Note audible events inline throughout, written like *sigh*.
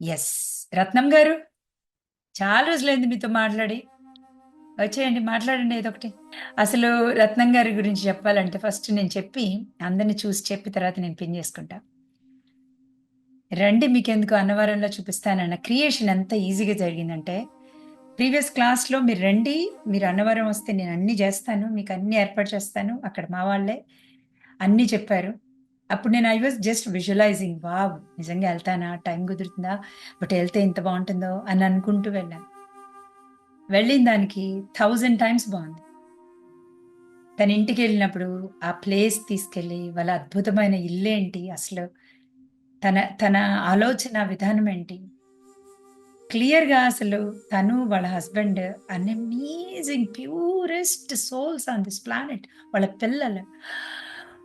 Yes Ratnam గారు, చాలా రోజులైంది మీతో మాట్లాడి. వచ్చేయండి మాట్లాడండి ఏదోకటి. అసలు రత్నం గారి గురించి చెప్పాలంటే ఫస్ట్ నేను చెప్పి, అందరిని చూసి చెప్పి తర్వాత నేను పిన్ చేసుకుంటా. రండి మీకెందుకు అన్నవరంలో చూపిస్తానన్న క్రియేషన్ ఎంత ఈజీగా జరిగిందంటే, ప్రీవియస్ క్లాస్‌లో మీరు రండి, మీరు అన్నవరం వస్తే నేను అన్నీ చేస్తాను మీకు అన్నీ ఏర్పాటు చేస్తాను. అక్కడ మా వాళ్ళే అన్నీ చెప్పారు. అప్పుడు నేను I was just visualising wow! నిజంగా వెళ్తానా టైం కుదురుతుందా? బట్ వెళ్తే ఎంత బాగుంటుందో అని అనుకుంటూ వెళ్ళాను. వెళ్ళిన దానికి థౌజండ్ టైమ్స్ బాగుంది తన ఇంటికెళ్ళినప్పుడు ఆ ప్లేస్ తీసుకెళ్ళి, వాళ్ళ అద్భుతమైన ఇల్లేంటి అసలు, తన తన ఆలోచన విధానం ఏంటి? క్లియర్‌గా అసలు తను, వాళ్ళ husband an amazing purest souls on this planet. వాళ్ళ పిల్లలు.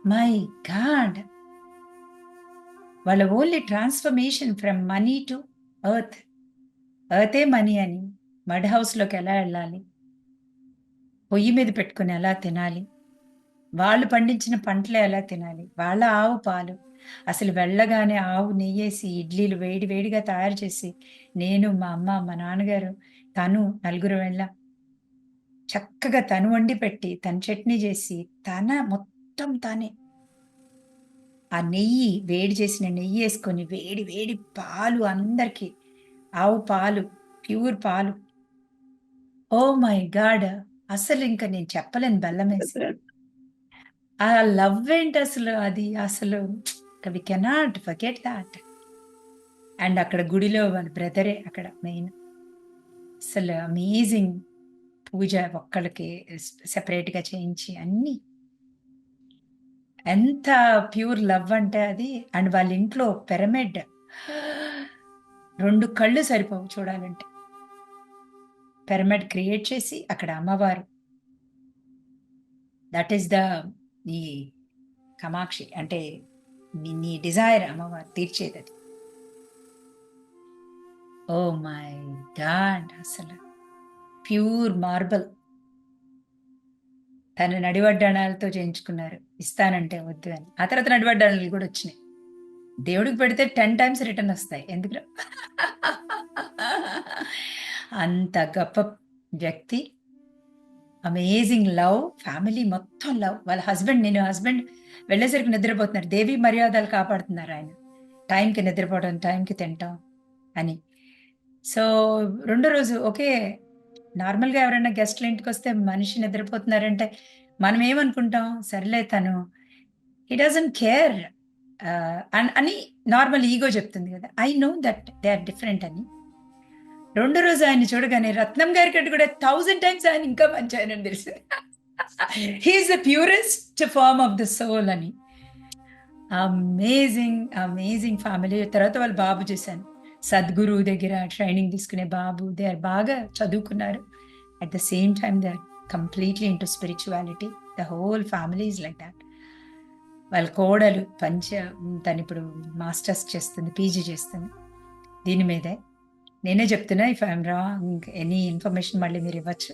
My God! వాళ్ళ only transformation from money to earth. ఎర్తే money అని, మడ్ హౌస్‌లోకి ఎలా వెళ్ళాలి పొయ్యి మీద పెట్టుకొని ఎలా తినాలి? వాళ్ళు పండించిన పంటలే ఎలా తినాలి? వాళ్ళ ఆవు పాలు. అసలు వెళ్ళగానే ఆవు నెయ్యేసి, ఇడ్లీలు వేడి వేడిగా తయారు చేసి, నేను, మా అమ్మ, మా నాన్నగారు, తను నలుగురు వెళ్ళాం. చక్కగా తను వండి పెట్టి, తను చట్నీ చేసి తన మొత్తం తనే. ఆ నెయ్యి, వేడి చేసిన నెయ్యి వేసుకొని వేడి వేడి పాలు అందరికి. ఆవు పాలు, ప్యూర్ పాలు. Oh my God! అసలింక నేను చెప్పలేను బెల్లమేసి. ఆ లవ్ ఏంటి అసలు అది అసలు we cannot forget that and అక్కడ గుడిలో వాళ్ళ బ్రదరే అక్కడ మెయిన్. అసలు అమేజింగ్ పూజ ఒక్కళ్ళకి సెపరేట్‌గా చేయించి అన్నీ. ఎంత ప్యూర్ లవ్ అంటే అది. అండ్ వాళ్ళ ఇంట్లో పిరమిడ్. రెండు కళ్ళు సరిపోవు చూడాలంటే. పిరమిడ్ క్రియేట్ చేసి అక్కడ అమ్మవారు. దట్ ఈస్ ద నీ కామాక్షి అంటే నీ డిజైర్ అమ్మవారు తీర్చేది అది ఓ మై గాడ్! అసలు ప్యూర్ మార్బుల్. తను నడివడ్డాణాలతో చేయించుకున్నారు. ఇస్తానంటే వద్దు అని. ఆ తర్వాత నడివడ్డాణాలు కూడా వచ్చినాయి. దేవుడికి పెడితే 10 టైమ్స్ రిటర్న్ వస్తాయి. ఎందుకు అంత గొప్ప వ్యక్తి. Amazing love. ఫ్యామిలీ మొత్తం లవ్. వాళ్ళ హస్బెండ్ నేను హస్బెండ్ వెళ్ళేసరికి నిద్రపోతున్నారు. దేవి మర్యాదలు కాపాడుతున్నారు ఆయన. టైంకి నిద్రపోవడం, టైంకి తినటం అని. సో, రెండో రోజు ఓకే. నార్మల్‌గా ఎవరైనా గెస్ట్‌లు ఇంటికొస్తే మనిషి నిద్రపోతున్నారంటే మనం ఏమనుకుంటాం? సర్లే తను హి డజన్ కేర్ అని నార్మల్ ఈగో చెప్తుంది కదా! I know that they are different అని. రెండో రోజు ఆయన్ని చూడగానే రత్నం గారి కంటే కూడా థౌజండ్ టైమ్స్ ఆయన ఇంకా మంచాయనని తెలిసింది. తెలుసు is the purest form of the soul అని. Amazing, amazing family. తర్వాత వాళ్ళ బాబు చూశాను సద్గురువు దగ్గర ట్రైనింగ్ తీసుకునే బాబు. దే ఆర్ బాగా చదువుకున్నారు. At the same time they are completely into spirituality. The whole family is like that వాళ్ళ కోడలు పంచ తనిప్పుడు మాస్టర్స్ చేస్తుంది. పీజీ చేస్తుంది. దీని మీదే. నేనే చెప్తున్నా if I'm wrong any information మళ్ళీ మీరు ఇవ్వచ్చు.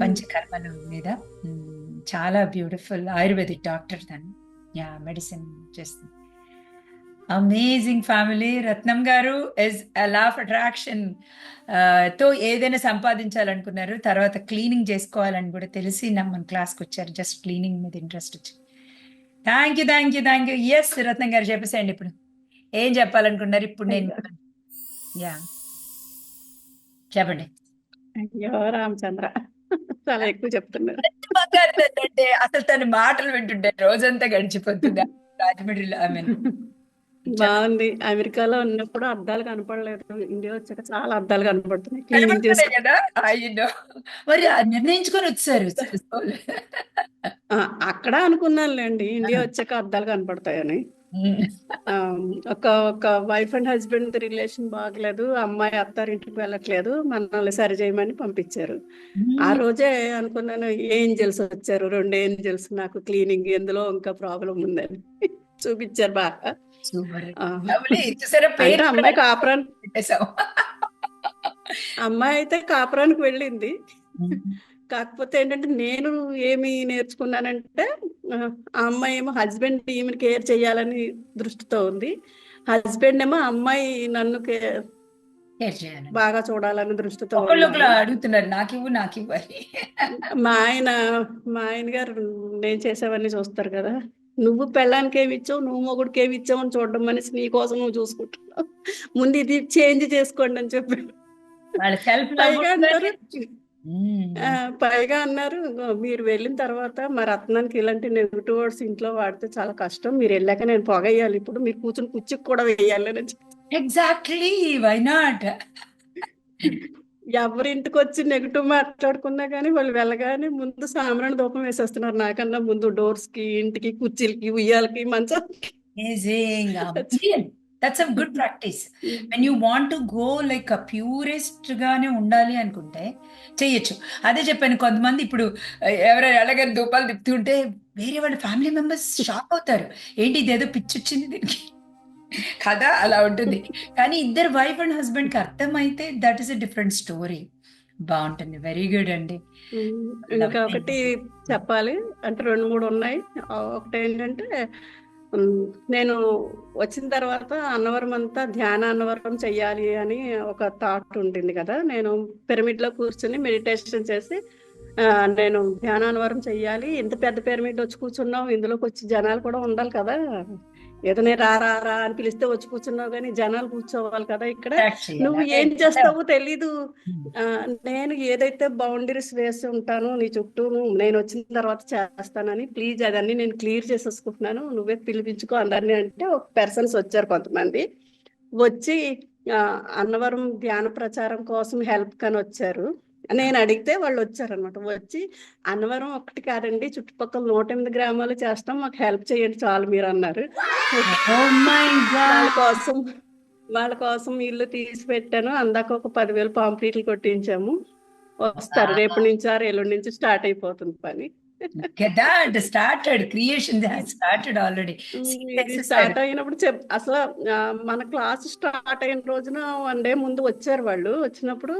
పంచకర్మల మీద hmm, చాలా బ్యూటిఫుల్ ఆయుర్వేదిక్ డాక్టర్ తను. యా మెడిసిన్ చేస్తుంది. Amazing family. రత్నం గారు ఈస్ ఎ లా ఆఫ్ అట్రాక్షన్తో ఏదైనా సంపాదించాలనుకున్నారు. తర్వాత క్లీనింగ్ చేసుకోవాలని కూడా తెలిసి నా మన క్లాస్‌కొచ్చారు. జస్ట్ క్లీనింగ్ మీద ఇంట్రెస్ట్ వచ్చి. Thank you, thank you, thank you. Yes Ratnam గారు చెప్పేసేయండి ఇప్పుడు. ఏం చెప్పాలనుకున్నారు ఇప్పుడు నేను! యాహ్! చెప్పండి. అయ్యో! రామచంద్ర. చాలా ఎక్కువ చెప్తున్నారు. అసలు తన మాటలు వింటుంటే రోజంతా గడిచిపోతుంది. *laughs* రాజమండ్రిలో ఐ మీన్ బావుంది. అమెరికాలో ఉన్నప్పుడు అద్దాలు కనపడలేదు. ఇండియా వచ్చాక చాలా అద్దాలు కనపడుతున్నాయి. కదా! అయ్యో! మరి ఆ నిర్ణయించుకొని ఆ! అక్కడ అనుకున్నానులెండి. ఆ! ఇండియా వచ్చాక అద్దాలు కనపడతాయని. ఒక ఒక వైఫ్ అండ్ హస్బెండ్ రిలేషన్ బాగలేదు. అమ్మాయి అత్తారింటికి వెళ్ళట్లేదు. మనల్ని సరిజేయమని పంపించారు. ఆ. రోజే అనుకున్నాను ఏంజెల్స్ వచ్చారు. 2 ఏంజెల్స్ నాకు క్లీనింగ్ ఎందులో ఇంకా ప్రాబ్లమ్ ఉందని. చూపించారు బాగా. సూపర్. చూసారా పేరు అమ్మాయి. అమ్మాయి అయితే కాపురానికి వెళ్ళింది. కాకపోతే ఏంటంటే నేను ఏమి నేర్చుకున్నానంటే ఆ అమ్మాయి ఏమో హస్బెండ్ ఈమెని కేర్ చేయాలని దృష్టితో ఉంది. హస్బెండ్ ఏమో అమ్మాయి నన్ను బాగా చూడాలని దృష్టితో. అడుగుతున్నారు నాకు ఇవ్వు నాకు ఇవ్వాలి మా ఆయన మా ఆయన గారు నేను చేసేవన్నీ చూస్తారు కదా నువ్వు పెళ్ళానికి ఏమి ఇచ్చావు? నువ్వు మొగుడికి ఏమి ఇచ్చావు అని చూడడం మనిషి నీ కోసం నువ్వు చూసుకుంటున్నావు. ముందు ఇది చేంజ్ చేసుకోండి అని చెప్పి వాళ్ళ సెల్ఫ్ పైగా అన్నారు. పైగా అన్నారు మీరు వెళ్ళిన తర్వాత మా రత్నానికి ఇలాంటి నెగిటివ్ వర్డ్స్ ఇంట్లో వాడితే చాలా కష్టం. మీరు వెళ్ళాక నేను పొగ వేయాలి ఇప్పుడు మీరు కూర్చుని కుర్చీకి కూడా వేయాలి అని ఎగ్జాక్ట్లీ వై నాట్ ఎవరింటికి వచ్చి నెగిటివ్ మాట్లాడుకున్నా కానీ వాళ్ళు వెళ్ళగానే ముందు సాంబ్రాణి ధూపం వేసేస్తున్నారు. నాకన్నా ముందు డోర్స్కి ఇంటికి కుర్చీలకి ఉయ్యాలకి మంచాలకి that's a good practice when you want go like purest గానే ఉండాలి అనుకుంటే చెయ్యొచ్చు అదే చెప్పాను కొంతమంది ఇప్పుడు ఎవరైనా ఎలాగైనా దూపాలు తిప్పుతుంటే వేరే వాళ్ళ ఫ్యామిలీ మెంబర్స్ షాక్ అవుతారు. ఏంటి ఇదేదో పిచ్చి వచ్చింది దీనికి? కదా? అలా ఉంటుంది. కానీ ఇద్దరు వైఫ్ అండ్ హస్బెండ్కి అర్థమైతే that is a different story బాగుంటుంది. వెరీ గుడ్ అండి. ఇంకా ఒకటి చెప్పాలి. అంటే రెండు మూడు ఉన్నాయి. ఒకటి ఏంటంటే నేను వచ్చిన తర్వాత అన్నవరం అంతా ధ్యాన అన్నవరం చెయ్యాలి అని ఒక థాట్ ఉంటుంది కదా? నేను పిరమిడ్లో కూర్చుని మెడిటేషన్ చేసి నేను ధ్యానానవరం చెయ్యాలి. ఇంత పెద్ద పిరమిడ్ వచ్చి కూర్చున్నావు. ఇందులోకి వచ్చి జనాలు కూడా ఉండాలి కదా? ఏదో నేను రా అని పిలిస్తే వచ్చి కూర్చున్నావు కానీ జనాలు కూర్చోవాలి కదా ఇక్కడ. నువ్వు ఏం చేస్తావో తెలీదు. ఆ, నేను ఏదైతే బౌండరీస్ వేసి ఉంటానో నీ చుట్టూ నేను వచ్చిన తర్వాత చేస్తానని ప్లీజ్ అదన్నీ నేను క్లియర్ చేసేసుకుంటున్నాను. నువ్వే పిలిపించుకో అందరినీ అంటే ఒక పర్సన్స్ వచ్చారు కొంతమంది. వచ్చి అన్నవరం ధ్యాన ప్రచారం కోసం హెల్ప్ కని వచ్చారు. నేను అడిగితే వాళ్ళు వచ్చారనమాట వచ్చి అన్నవరం ఒకటి కాదండి చుట్టుపక్కల నూట ఎనిమిది గ్రామాలు చేస్తాం మాకు హెల్ప్ చేయండి చాలు మీరు అన్నారు. వాళ్ళ కోసం వాళ్ళ కోసం ఇల్లు తీసి పెట్టాను అందాక ఒక పదివేలు పాంప్లెట్లు కొట్టించాము. వస్తారు. రేపు నుంచి ఆరు ఎల్లుండి నుంచి స్టార్ట్ అయిపోతుంది పని. ఇది exercise. స్టార్ట్ అయినప్పుడు చెప్ అసలు మన క్లాస్ స్టార్ట్ అయిన రోజున వన్ డే ముందు వచ్చారు వాళ్ళు. వచ్చినప్పుడు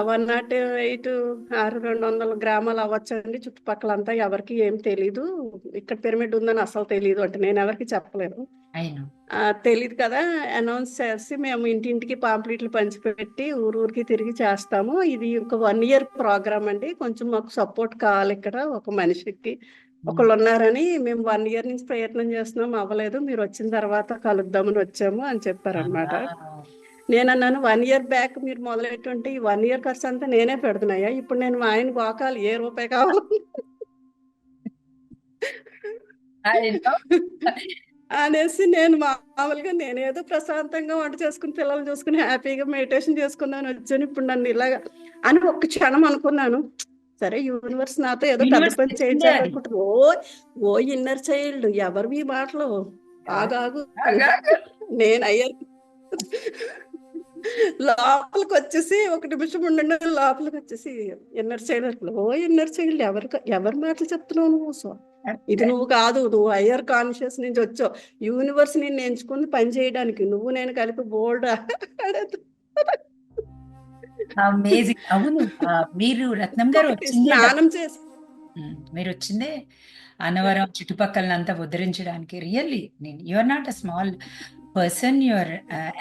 వన్ నాట్ ఎయిట్ ఆరు రెండు వందల గ్రామాలు అవ్వచ్చండి. చుట్టుపక్కలంతా ఎవరికి ఏం తెలీదు. ఇక్కడ పిరమిడ్ ఉందని అసలు తెలీదు అంటే నేను ఎవరికి చెప్పలేను. ఆ, తెలీదు కదా. అనౌన్స్ చేసి మేము ఇంటింటికి పాంప్లెట్లు పంచిపెట్టి ఊరు ఊరికి తిరిగి చేస్తాము. ఇది ఒక వన్ ఇయర్ ప్రోగ్రామ్ అండి. కొంచెం మాకు సపోర్ట్ కావాలి ఇక్కడ ఒక మనిషికి. ఒకళ్ళు ఉన్నారని మేము వన్ ఇయర్ నుంచి ప్రయత్నం చేస్తున్నాం. అవ్వలేదు. మీరు వచ్చిన తర్వాత కలుద్దామని వచ్చాము అని చెప్పారనమాట. నేను అన్నాను వన్ ఇయర్ బ్యాక్ మీరు మొదలెట్టుంటే ఈ వన్ ఇయర్ ఖర్చు అంతా నేనే పెడుతున్నాయా ఇప్పుడు నేను మా ఆయన గోకాలి ఏ రూపాయి కావాలి. అనేసి నేను మామూలుగా నేను ఏదో ప్రశాంతంగా వంట చేసుకుని పిల్లలు చూసుకుని హ్యాపీగా మెడిటేషన్ చేసుకుందామని వచ్చాను ఇప్పుడు నన్ను ఇలాగా అని ఒక్క క్షణం అనుకున్నాను. సరే యూనివర్స్ నాతో ఏదో పెద్ద పని చెప్పిందే చేయించాలి అది. అనుకుంటారు ఓ ఓ ఇన్నర్ చైల్డ్ ఎవరు మీ మాటలు? ఆగాగు. నేను అయ్యారు లోపలికి వచ్చేసి ఒక నిమిషం ఉండండి లోపలికి వచ్చేసి ఇన్నర్ చైల్డ్ ఓ ఇన్నర్ చైల్డ్ ఎవరు ఎవరి మాటలు చెప్తున్నావు నువ్వు సో? ఇది నువ్వు కాదు నువ్వు హయ్యర్ కాన్షియస్ నుంచి వచ్చావు. యూనివర్స్ నిన్ను ఎంచుకుంది పని చేయడానికి నువ్వు నేను కలిపి బోల్డ్ అమేజింగ్ అవును. మీరు రత్నం గారు స్నానం చేసి. మీరు వచ్చిందే అన్నవరం చుట్టుపక్కలంతా ఉద్ధరించడానికి. రియల్లీ నేను you're not a small person you're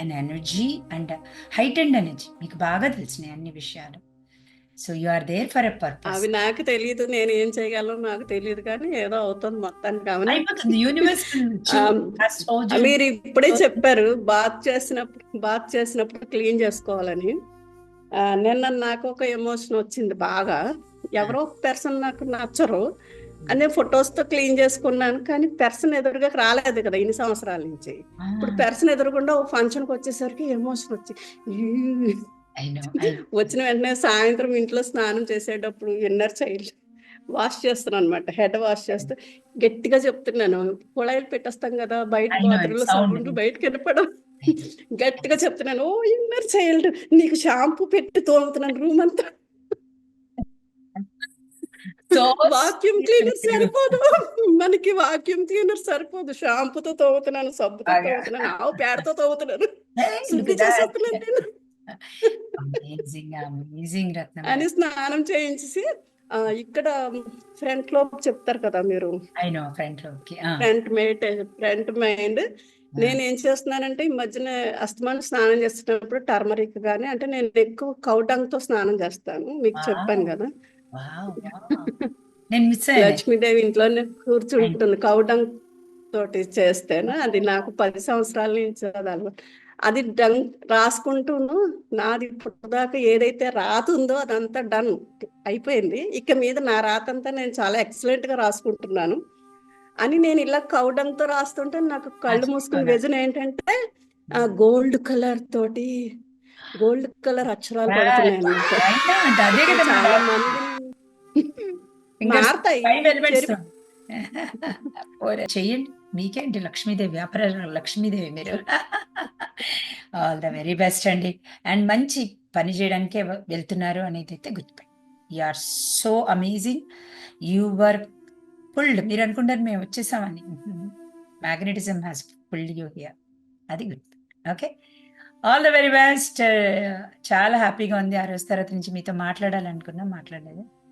an energy and height and energy మీకు బాగా తెలిసినాయి అన్ని విషయాలు. So you are there for a purpose అవి నాకు తెలియదు నేను ఏం చేయగలను నాకు తెలియదు కానీ ఏదో అవుతుంది మొత్తానికి యూనివర్స్ *laughs* మీరు ఇప్పుడే చెప్పారు బాత్ చేసినప్పుడు బాత్ చేసినప్పుడు క్లీన్ చేసుకోవాలని. నిన్న నాకు ఒక ఎమోషన్ వచ్చింది బాగా. ఎవరో పర్సన్ నాకు నచ్చరు. అనే ఫొటోస్తో క్లీన్ చేసుకున్నాను కానీ పర్సన్ ఎదురుగా రాలేదు కదా ఇన్ని సంవత్సరాల నుంచి. ఇప్పుడు పర్సన్ ఎదురుగుండా ఓ ఫంక్షన్కి వచ్చేసరికి ఎమోషన్ వచ్చి *laughs* వచ్చిన వెంటనే సాయంత్రం ఇంట్లో స్నానం చేసేటప్పుడు ఇన్నర్ చైల్డ్ వాష్ చేస్తున్నాను అనమాట హెడ్ వాష్ చేస్తూ గట్టిగా చెప్తున్నాను కుళాయిలు పెట్టేస్తాం కదా బయట బాత్రూంలో it's sound. సౌండ్ బయటకు వెళ్ళిపోవడం. గట్టిగా చెప్తున్నాను ఓ ఇన్నర్ చైల్డ్ నీకు షాంపూ పెట్టి తోముతున్నాను రూమ్ అంతా. వాక్యూమ్ క్లీనర్ సరిపోదు. మనకి వాక్యూమ్ క్లీనర్ సరిపోదు. షాంపూతో తోముతున్నాను సబ్బుతో బాగా. తోముతున్నాను ఆవు పేడతో తోముతున్నాను. శుద్ధి చేసేస్తున్నాను నేను అని స్నానం చేయించేసి ఇక్కడ ఫ్రంట్లో చెప్తారు కదా మీరు. Front front meditation front mind నేను ఏం చేస్తున్నానంటే ఈ మధ్యన అస్తమానం స్నానం చేస్తున్నప్పుడు టర్మరిక్ గానీ అంటే నేను ఎక్కువ కౌడంగ్తో స్నానం చేస్తాను. మీకు చెప్పాను! కదా! *laughs* నేను మిస్. లక్ష్మీదేవి ఇంట్లోనే కూర్చుంటుంది కౌడంగ్ తోటి చేస్తేను? అది నాకు పది సంవత్సరాల నుంచి అది అలవాటు. అది డన్ రాసుకుంటూను నాది ఇప్పుడు దాకా ఏదైతే రాత ఉందో అదంతా డన్ అయిపోయింది. ఇక మీద నా రాత అంతా నేను చాలా ఎక్సలెంట్గా రాసుకుంటున్నాను. అని నేను ఇలా కౌడంతో రాస్తుంటే నాకు కళ్ళు మూసుకుని. విజన్ ఏంటంటే ఆ గోల్డ్ కలర్ తోటి గోల్డ్ కలర్ అక్షరాలు పడుతున్నాయి చాలా. మంది ఓరే చెయ్యండి మీకేంటి లక్ష్మీదేవి వ్యాపార లక్ష్మీదేవి మీరు. All the very best and. And మంచి పని చేయడానికే వెళ్తున్నారు అనేది అయితే గుర్తుపెట్టి you are so amazing you were pulled మీరు అనుకుంటారు మేము వచ్చేసామని. Magnetism has pulled you here అది గుర్తు okay all the very best చాలా హ్యాపీగా ఉంది. ఆ రోజు తర్వాత నుంచి మీతో మాట్లాడాలనుకున్నా మాట్లాడలేదు.